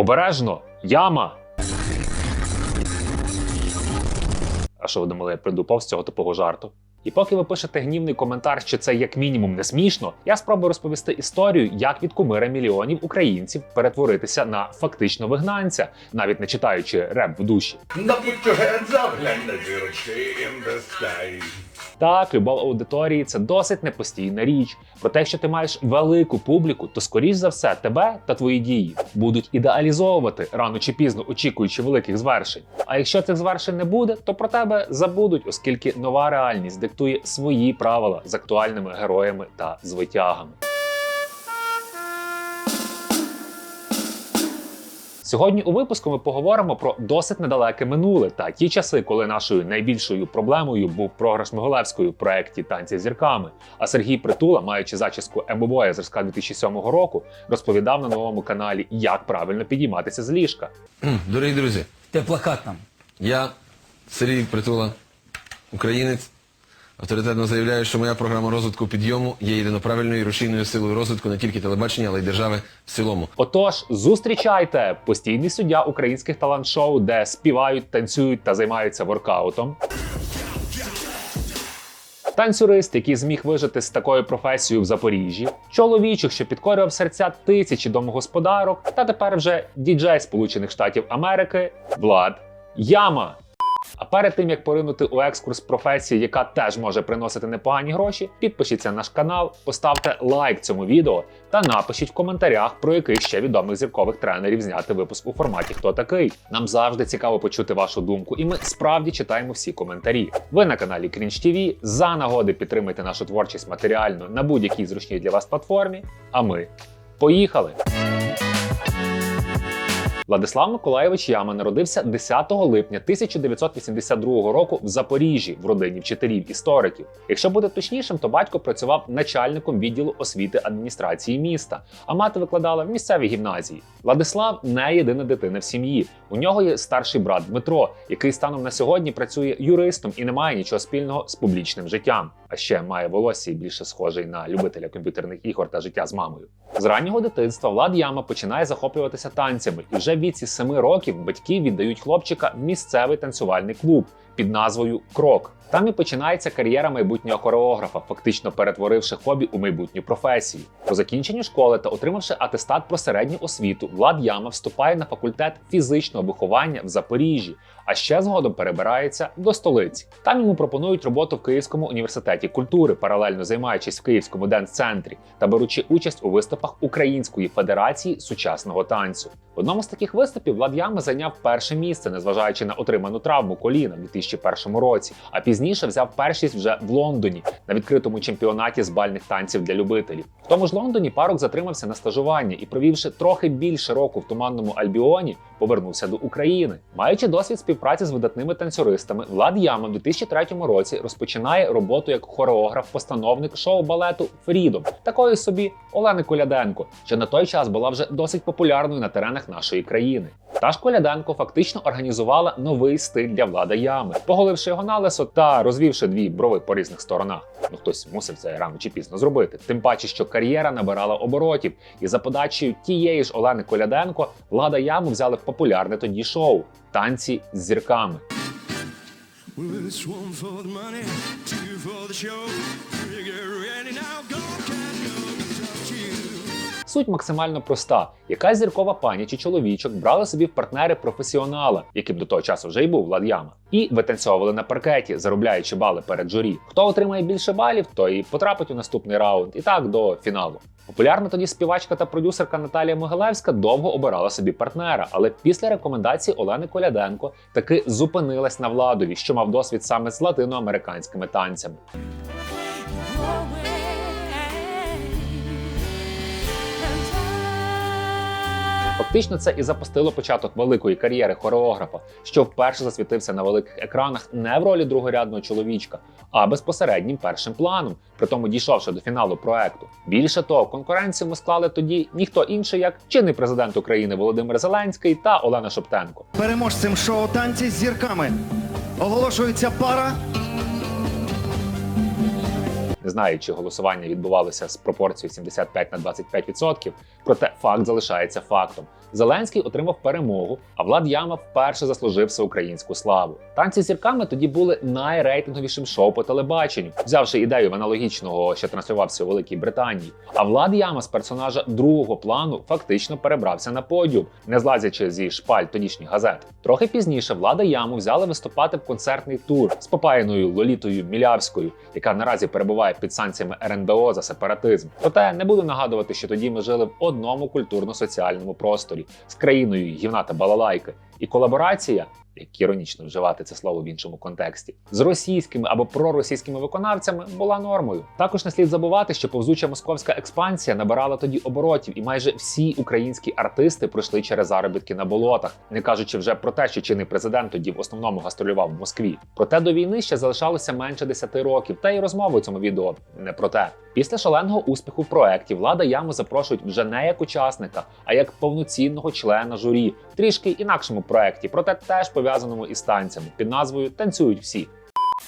Обережно! Яма! А що ви думали, я прийду повз цього тупого жарту? І поки ви пишете гнівний коментар, що це як мінімум не смішно, я спробую розповісти історію, як від кумира мільйонів українців перетворитися на фактично вигнанця, навіть не читаючи реп в душі. Так, любов аудиторії це досить непостійна річ. Про те, що ти маєш велику публіку, то скоріш за все тебе та твої дії будуть ідеалізовувати рано чи пізно, очікуючи великих звершень. А якщо цих звершень не буде, то про тебе забудуть, оскільки нова реальність диктує свої правила з актуальними героями та звитягами. Сьогодні у випуску ми поговоримо про досить недалеке минуле та ті часи, коли нашою найбільшою проблемою був програш Могилевської в проєкті Танці з зірками. А Сергій Притула, маючи зачіску ембобоя зразка 2007 року, розповідав на новому каналі, як правильно підійматися з ліжка. Дорогі друзі, Ти плакат нам. я Сергій Притула, українець. Авторитетно заявляю, що моя програма розвитку підйому є єдино правильною і рушійною силою розвитку не тільки телебачення, але й держави в цілому. Отож, зустрічайте постійний суддя українських талант-шоу, де співають, танцюють та займаються воркаутом. Танцюрист, який зміг вижити з такою професією в Запоріжжі, чоловічок, що підкорював серця тисячі домогосподарок, та тепер вже діджей Сполучених Штатів Америки Влад Яма. А перед тим як поринути у екскурс професії, яка теж може приносити непогані гроші, підпишіться на наш канал, поставте лайк цьому відео та напишіть в коментарях, про яких ще відомих зіркових тренерів зняти випуск у форматі Хто такий. Нам завжди цікаво почути вашу думку, і ми справді читаємо всі коментарі. Ви на каналі Cringe TV. За нагоди підтримайте нашу творчість матеріально на будь-якій зручній для вас платформі. А ми поїхали! Владислав Миколаєвич Яма народився 10 липня 1982 року в Запоріжжі в родині вчителів-істориків. Якщо бути точнішим, то батько працював начальником відділу освіти адміністрації міста, а мати викладала в місцевій гімназії. Владислав не єдина дитина в сім'ї. У нього є старший брат Дмитро, який станом на сьогодні працює юристом і не має нічого спільного з публічним життям. А ще має волосся і більше схожий на любителя комп'ютерних ігор та життя з мамою. З раннього дитинства Влад Яма починає захоплюватися танцями, і вже віці 7 років батьки віддають хлопчика в місцевий танцювальний клуб під назвою Крок. Там і починається кар'єра майбутнього хореографа, фактично перетворивши хобі у майбутню професію. По закінченню школи та отримавши атестат про середню освіту, Влад Яма вступає на факультет фізичного виховання в Запоріжжі, а ще згодом перебирається до столиці. Там йому пропонують роботу в Київському університеті культури, паралельно займаючись в Київському денс-центрі та беручи участь у виступах Української федерації сучасного танцю. В одному з таких виступів Влад Яма зайняв перше місце, незважаючи на отриману травму коліна в 2001 році, а пізніше взяв першість вже в Лондоні на відкритому чемпіонаті з бальних танців для любителів. В тому ж Лондоні парок затримався на стажуванні і, провівши трохи більше року в туманному Альбіоні, повернувся до України. Маючи досвід співпраці з видатними танцюристами, Влад Яма в 2003 році розпочинає роботу як хореограф-постановник шоу балету Фрідом, такої собі Олени Коляденко, що на той час була вже досить популярною на теренах нашої країни. Та ж Коляденко фактично організувала новий стиль для влада ями, поголивши його на лесо та розвівши дві брови по різних сторонах. Ну хтось мусив це рано чи пізно зробити. Тим паче, що кар'єра набирала оборотів, і за подачею тієї ж Олени Коляденко влада яму взяли в популярне тоді шоу танці з зірками. Well, Суть максимально проста: якась зіркова пані чи чоловічок брали собі в партнери професіонала, яким до того часу вже й був Влад і витанцьовували на паркеті, заробляючи бали перед журі. Хто отримає більше балів, той і потрапить у наступний раунд, і так до фіналу. Популярна тоді співачка та продюсерка Наталія Могилевська довго обирала собі партнера, але після рекомендацій Олени Коляденко таки зупинилась на владові, що мав досвід саме з латиноамериканськими танцями. Фактично, це і запустило початок великої кар'єри хореографа, що вперше засвітився на великих екранах не в ролі другорядного чоловічка, а безпосереднім першим планом, при тому дійшовши до фіналу проекту. Більше того, конкуренцію ми склали тоді ніхто інший, як чинний президент України Володимир Зеленський та Олена Шоптенко. Переможцем шоу танці з зірками оголошується пара Не знаю, чи голосування відбувалося з пропорцією 75 на 25%, проте факт залишається фактом. Зеленський отримав перемогу, а Влад Яма вперше заслужив всеукраїнську славу. Танці зірками тоді були найрейтинговішим шоу по телебаченню, взявши ідею в аналогічного, що транслювався у Великій Британії. А Влад Яма з персонажа другого плану фактично перебрався на подіум, не злазячи зі шпаль тодішніх газет. Трохи пізніше влада яму взяли виступати в концертний тур з попаяною Лолітою Мілявською, яка наразі перебуває під санкціями РНБО за сепаратизм. Проте не буду нагадувати, що тоді ми жили в одному культурно-соціальному просторі з країною гівна та балалайки. І колаборація, як іронічно вживати це слово в іншому контексті, з російськими або проросійськими виконавцями була нормою. Також не слід забувати, що повзуча московська експансія набирала тоді оборотів, і майже всі українські артисти пройшли через заробітки на болотах, не кажучи вже про те, що чинний президент тоді в основному гастролював в Москві. Проте до війни ще залишалося менше 10 років, та й розмови у цьому відео не про те. Після шаленого успіху в проекті влада яму запрошують вже не як учасника, а як повноцінного члена журі трішки інакшому проекті, проте теж пов'язаному із танцями під назвою Танцюють всі.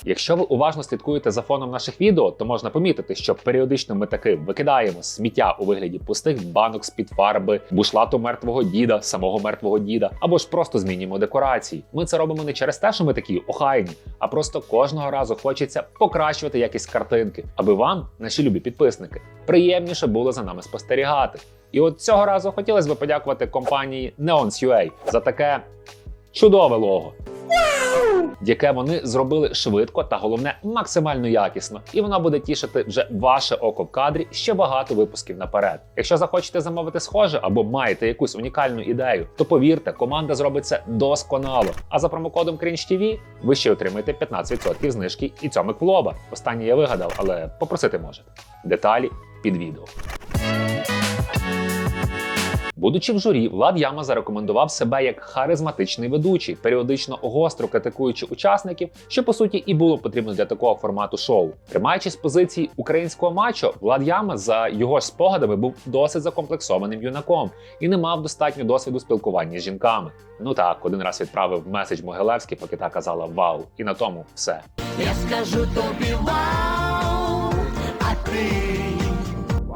Якщо ви уважно слідкуєте за фоном наших відео, то можна помітити, що періодично ми таки викидаємо сміття у вигляді пустих банок з-під фарби, бушлату мертвого діда, самого мертвого діда, або ж просто змінюємо декорації. Ми це робимо не через те, що ми такі охайні, а просто кожного разу хочеться покращувати якість картинки, аби вам, наші любі підписники, приємніше було за нами спостерігати. І от цього разу хотілося б подякувати компанії Neons.ua за таке чудове лого яке вони зробили швидко та головне максимально якісно, і воно буде тішити вже ваше око в кадрі ще багато випусків наперед. Якщо захочете замовити схоже або маєте якусь унікальну ідею, то повірте, команда зробить це досконало. А за промокодом CringeTV ви ще отримаєте 15% знижки і цьомик в лоба. Останнє я вигадав, але попросити можете. Деталі під відео. Будучи в журі, Влад Яма зарекомендував себе як харизматичний ведучий, періодично гостро критикуючи учасників, що по суті і було потрібно для такого формату шоу. Тримаючись позиції українського мачо, Влад Яма за його спогадами був досить закомплексованим юнаком і не мав достатньо досвіду спілкування з жінками. Ну так, один раз відправив меседж Могилевський, поки та казала вау, і на тому все. Я скажу тобі вау, а ти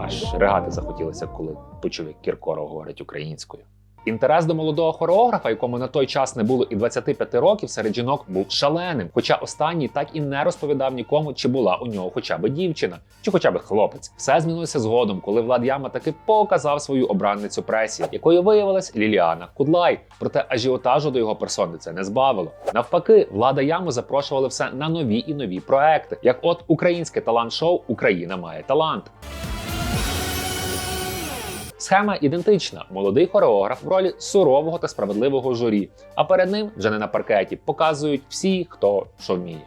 Аж ригати захотілося, коли почув, як Кіркоров говорить українською. Інтерес до молодого хореографа, якому на той час не було і 25 років, серед жінок був шаленим. Хоча останній так і не розповідав нікому, чи була у нього хоча б дівчина, чи хоча б хлопець. Все змінилося згодом, коли Влад Яма таки показав свою обранницю пресі, якою виявилась Ліліана Кудлай. Проте ажіотажу до його персони це не збавило. Навпаки, влада яму запрошували все на нові і нові проекти, як от українське талант-шоу Україна має талант. Схема ідентична: молодий хореограф в ролі сурового та справедливого журі. А перед ним вже не на паркеті показують всі, хто що вміє.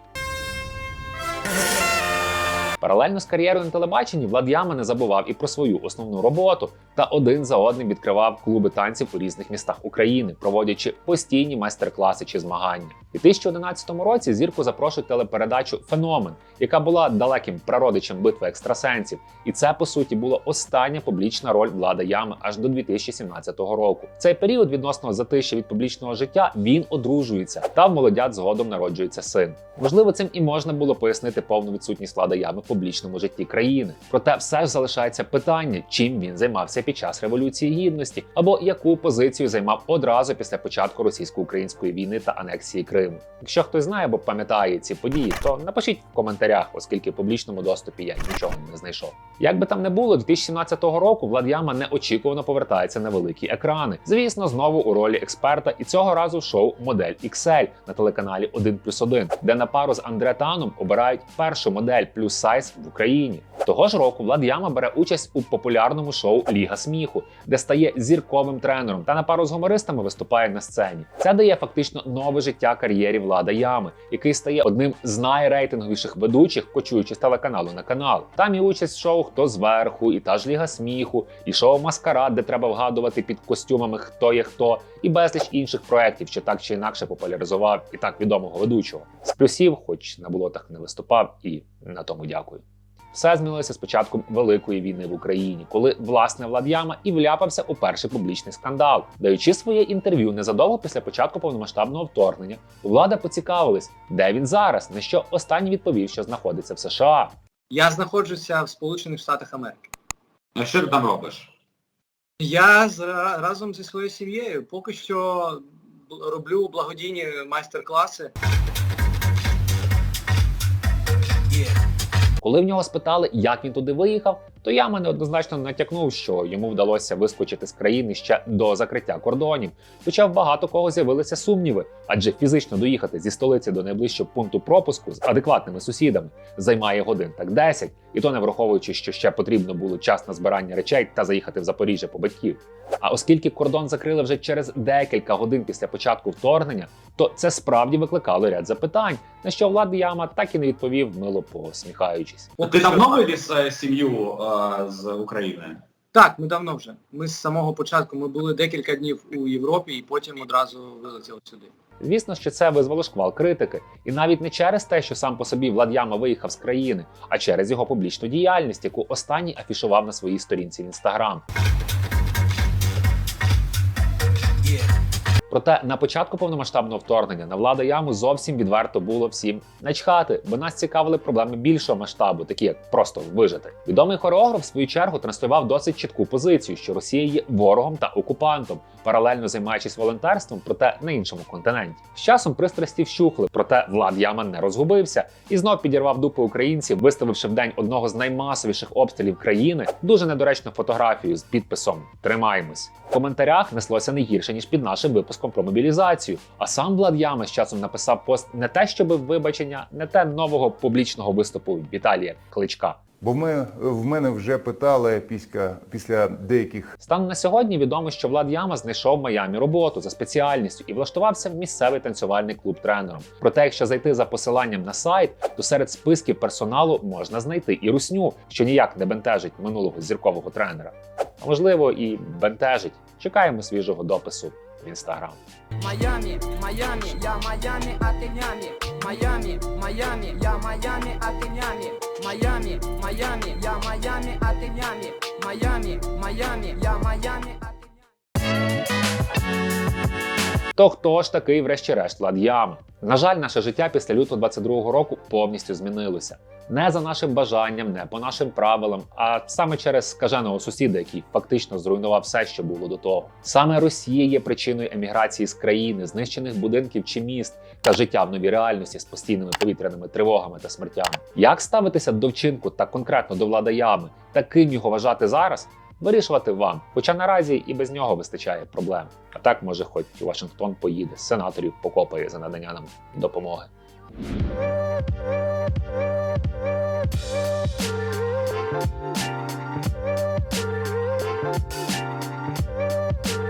Паралельно з кар'єрою на телебаченні Влад Яма не забував і про свою основну роботу та один за одним відкривав клуби танців у різних містах України, проводячи постійні майстер-класи чи змагання. У 2011 році зірку запрошують телепередачу Феномен, яка була далеким прародичем битви екстрасенсів. І це по суті була остання публічна роль влада Ями аж до 2017 року. В цей період відносно затиші від публічного життя він одружується та в молодят згодом народжується син. Можливо, цим і можна було пояснити повну відсутність влада ями публічному житті країни. Проте все ж залишається питання, чим він займався під час революції гідності, або яку позицію займав одразу після початку російсько-української війни та анексії Криму. Якщо хтось знає або пам'ятає ці події, то напишіть в коментарях, оскільки в публічному доступі я нічого не знайшов. Як би там не було, 2017 року Влад Яма неочікувано повертається на великі екрани. Звісно, знову у ролі експерта, і цього разу шоу Модель XL на телеканалі 1+,1, де на пару з Андре Таном обирають першу модель плюс сайз в Україні. Того ж року Влад Яма бере участь у популярному шоу Ліга сміху, де стає зірковим тренером та на пару з гумористами виступає на сцені. Це дає фактично нове життя кар'єрі Влада Ями, який стає одним з найрейтинговіших ведучих, кочуючи з телеканалу на канал. Там і участь в шоу Хто зверху, і та ж Ліга сміху, і шоу Маскарад, де треба вгадувати під костюмами хто є хто, і безліч інших проєктів, що так чи інакше популяризував і так відомого ведучого. З плюсів, хоч на болотах не виступав, і на тому дякую. Все змінилося з початком великої війни в Україні, коли власне Влад'яма і вляпався у перший публічний скандал, даючи своє інтерв'ю незадовго після початку повномасштабного вторгнення. Влада поцікавилась, де він зараз, на що останній відповів, що знаходиться в США. Я знаходжуся в Сполучених Штатах Америки. А що ти там робиш? Я з, разом зі своєю сім'єю поки що роблю благодійні майстер-класи. Коли в нього спитали, як він туди виїхав, то Яма неоднозначно натякнув, що йому вдалося вискочити з країни ще до закриття кордонів. Хоча в багато кого з'явилися сумніви, адже фізично доїхати зі столиці до найближчого пункту пропуску з адекватними сусідами займає годин так 10, і то не враховуючи, що ще потрібно було час на збирання речей та заїхати в Запоріжжя по батьків. А оскільки кордон закрили вже через декілька годин після початку вторгнення, то це справді викликало ряд запитань, на що Влад Яма так і не відповів, мило посміхаючись. А ти давно вивіз е, сім'ю е, з України? Так, ми давно вже. Ми з самого початку ми були декілька днів у Європі і потім одразу вилетіли сюди. Звісно, що це визвало шквал критики, і навіть не через те, що сам по собі Влад Яма виїхав з країни, а через його публічну діяльність, яку останній афішував на своїй сторінці в інстаграм. Проте на початку повномасштабного вторгнення на влада яму зовсім відверто було всім начхати, бо нас цікавили проблеми більшого масштабу, такі як просто вижити. Відомий хореограф в свою чергу транслював досить чітку позицію, що Росія є ворогом та окупантом, паралельно займаючись волонтерством, проте на іншому континенті. З часом пристрасті вщухли, проте Влад Яма не розгубився і знов підірвав дупу українців, виставивши в день одного з наймасовіших обстрілів країни дуже недоречну фотографію з підписом Тримаємось. В коментарях неслося не гірше ніж під нашим випуском про мобілізацію. А сам Влад Яма з часом написав пост не те, щоби вибачення, не те нового публічного виступу Віталія Кличка. Бо ми в мене вже питали після, після деяких Станом на сьогодні відомо, що Влад Яма знайшов в Майамі роботу за спеціальністю і влаштувався в місцевий танцювальний клуб тренером. Проте, якщо зайти за посиланням на сайт, то серед списків персоналу можна знайти і русню, що ніяк не бентежить минулого зіркового тренера. А можливо, і бентежить. Чекаємо свіжого допису в інстаграм. Майами, Майами, я Майами, а ты нями. Майами, Майами, я Майами, а нями. Майами, Майами, я Майами, а ты нями. Майами, Майами, я Майами, а ты То хто ж такий, врешті-решт, Влад Яма? На жаль, наше життя після лютого 22-го року повністю змінилося. Не за нашим бажанням, не по нашим правилам, а саме через скаженого сусіда, який фактично зруйнував все, що було до того. Саме Росія є причиною еміграції з країни, знищених будинків чи міст та життя в новій реальності з постійними повітряними тривогами та смертями. Як ставитися до вчинку та конкретно до влада ями, та ким його вважати зараз? Вирішувати вам, хоча наразі і без нього вистачає проблем. А так, може, хоч Вашингтон поїде, сенаторів покопає за надання нам допомоги. нями.